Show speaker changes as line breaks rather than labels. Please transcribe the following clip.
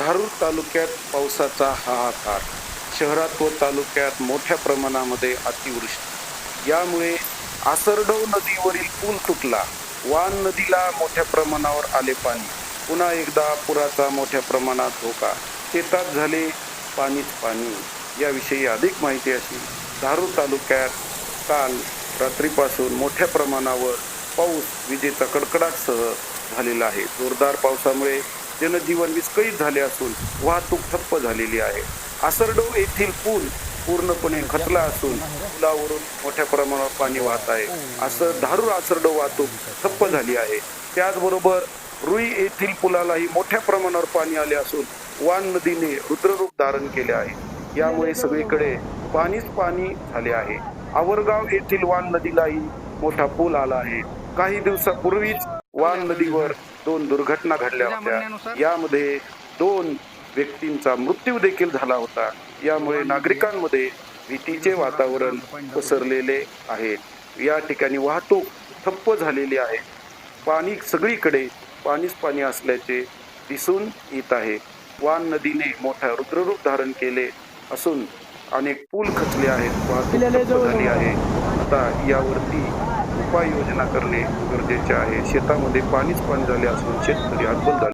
धारूर तालुक्यात पावसाचा हाहाकार शहरात व तालुक्यात मोठ्या प्रमाणामध्ये अतिवृष्टी. यामुळे आसरडव नदीवरील पूल तुटला. वान नदीला मोठ्या प्रमाणावर आले पाणी. पुन्हा एकदा पुराचा मोठ्या प्रमाणात धोका. शेतात झाले पाणीच पाणी. याविषयी अधिक माहिती अशी धारूर तालुक्यात काल रात्रीपासून मोठ्या प्रमाणावर पाऊस विजेचा कडकडाटसह झालेला आहे. जोरदार पावसामुळे जनजीवन विस्कळीत झाले असून वाहतूक ठप्प झालेली आहे. आसरडोह येथील पूल पूर्णपणे खचला असून पुलावरून मोठ्या प्रमाणावर पाणी वाहत आहे. असं धारूर आसरडो वाहतूक ठप्प झाली आहे. त्याचबरोबर रुई येथील पुलालाही मोठ्या प्रमाणावर पाणी आले असून वान नदीने रुद्ररूप धारण केले आहे. यामुळे सगळीकडे पाणीच पाणी झाले आहे. आवरगाव येथील वान नदीलाही मोठा पूल आला आहे. काही दिवसापूर्वीच वान नदीवर दोन दुर्घटना घडल्या होत्या. यामध्ये दोन व्यक्तींचा मृत्यू देखील झाला होता. यामुळे नागरिकांमध्ये भीतीचे वातावरण पसरलेले आहे. या ठिकाणी वाहतूक ठप्प झालेली आहे. पाणी सगळीकडे पाणीच पाणी असल्याचे दिसून येत आहे. वान नदीने मोठा रुद्ररूप धारण केले असून अनेक पूल खचले आहेत. वाहतूक झाली आहे. आता यावरती उपाययोजना करणे गरजेचे आहे. शेतामध्ये पाणीच पाणी झाले असून शेतकरी हतबल झाले.